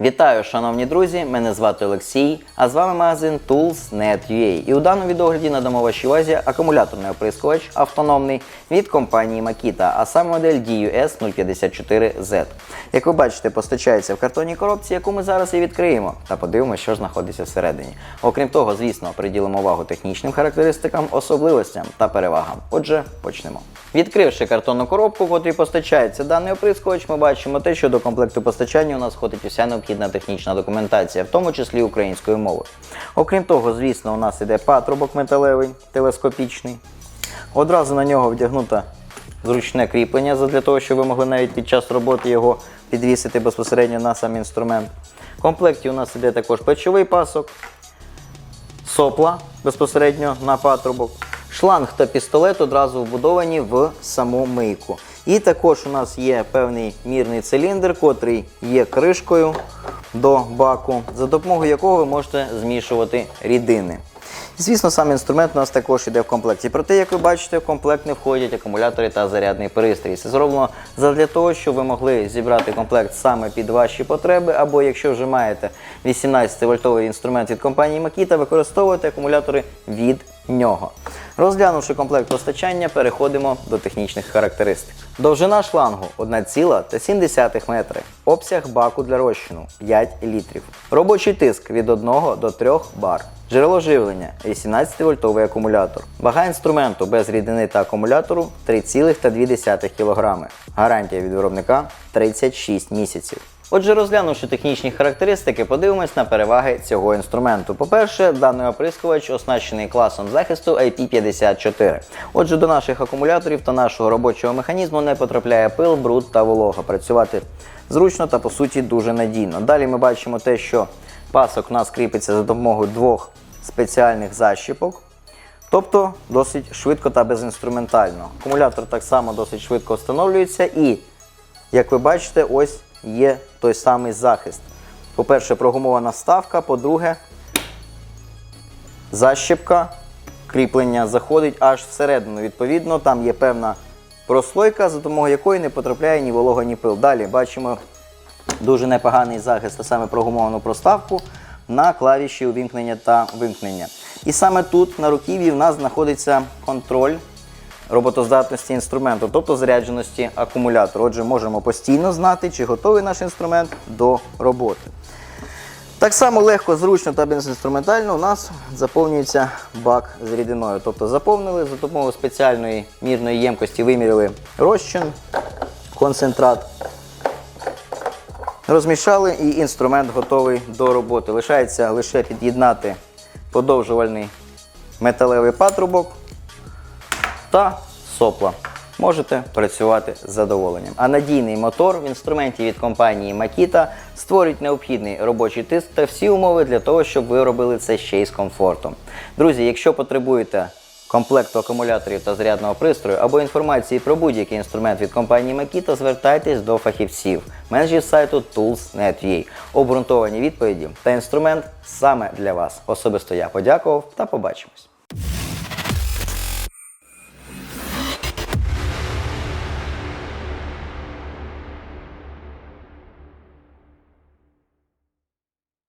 Вітаю, шановні друзі! Мене звати Олексій, а з вами магазин Tools.net.ua. І у даному відогляді надамо вашій увазі акумуляторний оприскувач автономний від компанії Makita, а саме модель DUS 054Z. Як ви бачите, постачається в картонній коробці, яку ми зараз і відкриємо, та подивимося, що ж знаходиться всередині. Окрім того, звісно, приділимо увагу технічним характеристикам, особливостям та перевагам. Отже, почнемо. Відкривши картонну коробку, в котрій постачається даний оприскувач, ми бачимо те, що до комплекту постачання у нас входить уся необхідна технічна документація, в тому числі українською мовою. Окрім того, звісно, у нас іде патрубок металевий, телескопічний. Одразу на нього вдягнуто зручне кріплення для того, щоб ви могли навіть під час роботи його підвісити безпосередньо на сам інструмент. В комплекті у нас іде також плечовий пасок, сопла безпосередньо на патрубок. Шланг та пістолет одразу вбудовані в саму мийку. І також у нас є певний мірний циліндр, котрий є кришкою до баку, за допомогою якого ви можете змішувати рідини. Звісно, сам інструмент у нас також йде в комплекті. Проте, як ви бачите, в комплект не входять акумулятори та зарядний пристрій. Це зроблено для того, щоб ви могли зібрати комплект саме під ваші потреби, або якщо вже маєте 18-вольтовий інструмент від компанії Makita, використовуйте акумулятори від нього. Розглянувши комплект постачання, переходимо до технічних характеристик. Довжина шлангу 1,7 метри. Обсяг баку для розчину 5 літрів. Робочий тиск від 1 до 3 бар. Джерело живлення 18-вольтовий акумулятор. Вага інструменту без рідини та акумулятору 3,2 кг. Гарантія від виробника 36 місяців. Отже, розглянувши технічні характеристики, подивимось на переваги цього інструменту. По-перше, даний оприскувач оснащений класом захисту IP54. Отже, до наших акумуляторів та нашого робочого механізму не потрапляє пил, бруд та волога. Працювати зручно та по суті дуже надійно. Далі ми бачимо те, що пасок у нас кріпиться за допомогою двох спеціальних защіпок. Тобто досить швидко та безінструментально. Акумулятор так само досить швидко встановлюється і, як ви бачите, ось є той самий захист. По-перше, прогумована вставка, по-друге, защіпка, кріплення заходить аж всередину. Відповідно, там є певна прослойка, за допомогою якої не потрапляє ні волога, ні пил. Далі бачимо дуже непоганий захист, а саме прогумовану проставку на клавіші увімкнення та вимкнення. І саме тут на руків'ї в нас знаходиться контроль роботоздатності інструменту, тобто зарядженості акумулятору. Отже, можемо постійно знати, чи готовий наш інструмент до роботи. Так само легко, зручно та безінструментально у нас заповнюється бак з рідиною. Тобто заповнили за допомогою спеціальної мірної ємкості, виміряли розчин, концентрат. Розмішали і інструмент готовий до роботи. Лишається лише під'єднати подовжувальний металевий патрубок та сопла. Можете працювати з задоволенням. А надійний мотор в інструменті від компанії Makita створить необхідний робочий тиск та всі умови для того, щоб ви робили це ще й з комфортом. Друзі, якщо потребуєте комплекту акумуляторів та зарядного пристрою або інформації про будь-який інструмент від компанії Makita, звертайтесь до фахівців, менеджерів сайту Tools.net.ua. Обґрунтовані відповіді та інструмент саме для вас. Особисто я подякував та побачимось.